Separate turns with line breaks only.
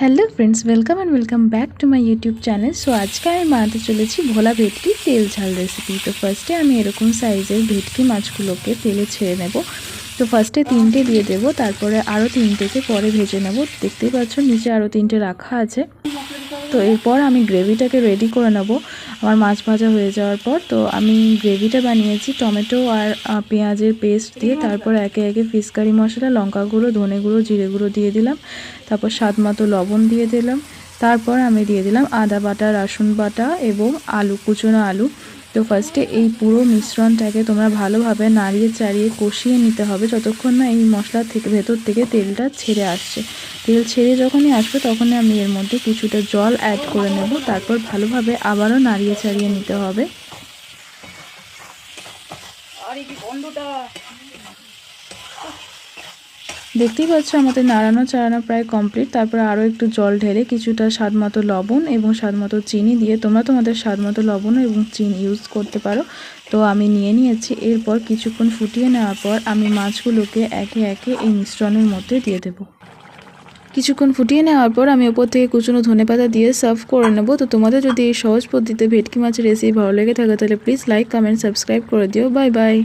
Hello friends welcome and welcome back to my YouTube channel so আজকে আমি বানাতে চলেছি ভোলা ভেটকি তেল ঝাল রেসিপি তো ফার্স্টে আমি এরকম সাইজের ভেটকি মাছগুলোকে তেলে ছেড়ে নেব। তো ফার্স্টে তিনটে দিয়ে দেব, তারপরে আরও তিনটেকে পরে ভেজে নেব। দেখতেই পাচ্ছ, নিচে আরও তিনটে রাখা আছে। তো এরপর আমি গ্রেভিটাকে রেডি করে নেব। আমার মাছ ভাজা হয়ে যাওয়ার পর তো আমি গ্রেভিটা বানিয়েছি টমেটো আর পেঁয়াজের পেস্ট দিয়ে। তারপর একে একে ফিসকারি মশলা, লঙ্কা গুঁড়ো, ধনে গুঁড়ো, জিরে গুঁড়ো দিয়ে দিলাম। তারপর স্বাদ মতো লবণ দিয়ে দিলাম। তারপর আমি দিয়ে দিলাম আদা বাটা, রসুন বাটা এবং আলু, কুচনো আলু। তো ফার্স্টে এই পুরো মিশ্রণটাকে তোমরা ভালোভাবে নাড়িয়ে চাড়িয়ে কষিয়ে নিতে হবে যতক্ষণ না এই মশলা থেকে ভেতর থেকে তেলটা ছেড়ে আসছে। তেল ছেড়ে যখনই আসবে তখনই আমি এর মধ্যে কিছুটা জল অ্যাড করে নেব। তারপর ভালোভাবে আবারও নাড়িয়ে চাড়িয়ে নিতে হবে। দেখতেই পাচ্ছ, আমাদের নাড়ানো চাড়ানো প্রায় কমপ্লিট তারপরে আরও একটু জল ঢেলে কিছুটা স্বাদ মতো লবণ এবং স্বাদ মতো চিনি দিয়ে তোমরা তোমাদের স্বাদ মতো লবণ এবং চিনি ইউজ করতে পারো। তো আমি নিয়ে নিয়েছি। এরপর কিছুক্ষণ ফুটিয়ে নেওয়ার পর আমি মাছগুলোকে একে একে এই মিশ্রণের মধ্যে দিয়ে দেবো। কিছুক্ষণ ফুটিয়ে নেওয়ার পর আমি ওপর থেকে কুচনো ধনেপাতা দিয়ে সার্ভ করে নেব। তো তোমাদের যদি এই সহজ পদ্ধতিতে ভেটকি মাছের রেসিপি ভালো লেগে থাকে, তাহলে প্লিজ লাইক কমেন্ট সাবস্ক্রাইব করে দিও। Bye bye